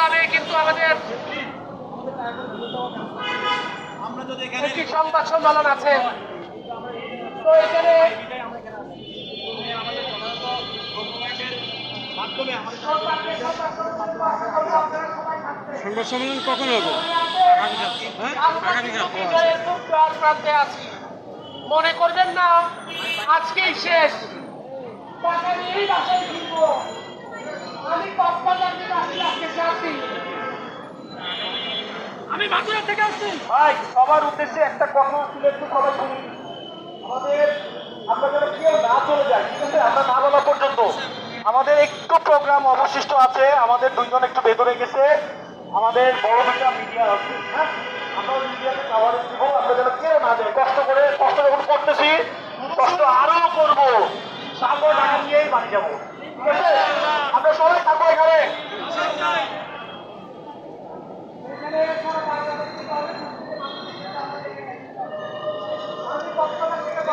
ক্লাবে কিন্তু আমাদের আমরা যদি এখানে একটি সংবাদ সম্মেলন আছে। তো এখানে সংবাদ সম্মেলন কখন হবে? হ্যাঁ? প্রান্তে আছি। মনে করবেন না আজকেই শেষ। ভাই, সবার উদ্দেশ্যে একটা কথা ছিল, একটু সবাই শুনি আমাদের, আমরা যেন কেউ না চলে যাই ঠিক আছে? আমরা না বলা পর্যন্ত। আমাদের একটু প্রোগ্রাম অবশিষ্ট আছে, আমাদের দুইজন একটু ভেতরে গেছে। আমাদের বড় দুটা মিডিয়া আছে হ্যাঁ? আমরা মিডিয়াতে কাভারেজ দিব, আমরা যেন কেউ না যাই কষ্ট করে, কষ্ট যখন করতেছি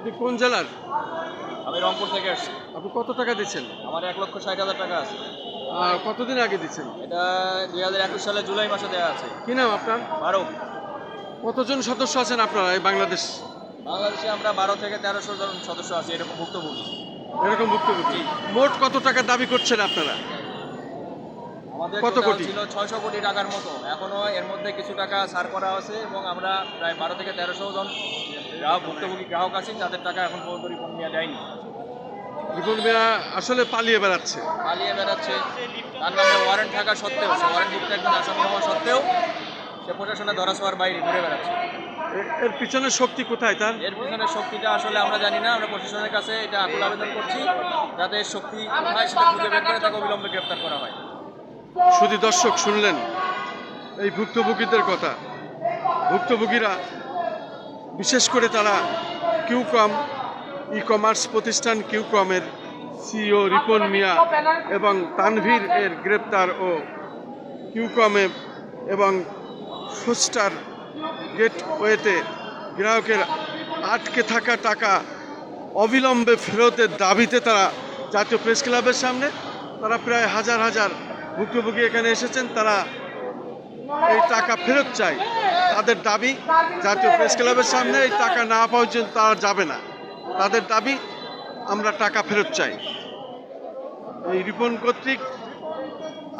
আপনি কোন জেলার? আমি রংপুর থেকে আসছি। আপনি কত টাকা দিচ্ছেন? আমার এক লক্ষ ষাট হাজার টাকা আছে। আর কতদিন আগে দিচ্ছেন? এটা দুই হাজার একুশ সালে জুলাই মাসে দেওয়া আছে। কি নাম আপনার? বারো। কতজন সদস্য আছেন আপনারা এই বাংলাদেশ? বাংলাদেশে আমরা বারো থেকে তেরোশো জন সদস্য আছি এরকম ভুক্তভোগী। এরকম ভুক্তভোগী। মোট কত টাকা দাবি করছেন আপনারা? কত কোটি? ছিল ছয়শো কোটি টাকার মতো। এখনও এর মধ্যে কিছু টাকা ছাড় করা আছে এবং আমরা প্রায় বারো থেকে তেরোশো জন গ্রাহক ভুক্তভোগী গ্রাহক আছি তাদের টাকা এখন পর্যন্ত রিফান্ড নেওয়া যায়নি। রিপন মিয়া আসলে পালিয়ে বেড়াচ্ছে। পালিয়ে বেড়াচ্ছে। তার নামে ওয়ারেন্ট থাকা সত্ত্বেও সে ওয়ারেন্টভুক্ত একজন আসামি হওয়া সত্ত্বেও সে প্রশাসনের ধরাছোঁয়ার বাইরে ঘুরে বেড়াচ্ছে। এর পিছনে শক্তি কোথায় তার? এর পিছনে শক্তিটা আসলে আমরা জানি না। আমরা প্রশাসনের কাছে এটা আকুল আবেদন করছি যাতে শক্তি কোথায় সেটা খুঁজে বের করে তাকে অবিলম্বে গ্রেপ্তার করা হয়। শুধু দর্শক শুনলেন এই ভুক্তভোগীদের কথা। ভুক্তভোগীরা, বিশেষ করে তারা কিউকম ই কমার্স প্রতিষ্ঠান কিউকমের সিও রিপন মিয়া এবং তানভীর এর গ্রেপ্তার ও কিউকমে এবং ফুস্টার গেটওয়েতে গ্রাহকের আটকে থাকা টাকা অবিলম্বে ফেরতের দাবিতে তারা জাতীয় প্রেস ক্লাবের সামনে, তারা প্রায় হাজার হাজার ভুক্তভোগী এখানে এসেছেন, তারা এই টাকা ফেরত চায়। তাদের দাবি, জাতীয় প্রেস ক্লাবের সামনে এই টাকা না পর্যন্ত তারা যাবে না। তাদের দাবি, আমরা টাকা ফেরত চাই। এই রিপন কর্তৃক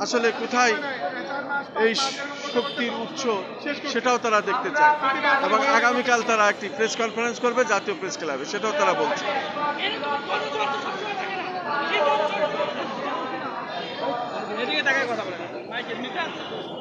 আসলে কোথায় এই শক্তির উৎস সেটাও তারা দেখতে চায়। এবং আগামীকাল তারা একটি প্রেস কনফারেন্স করবে জাতীয় প্রেস ক্লাবে, সেটাও তারা বলছে। তাকায় কথা বলেন।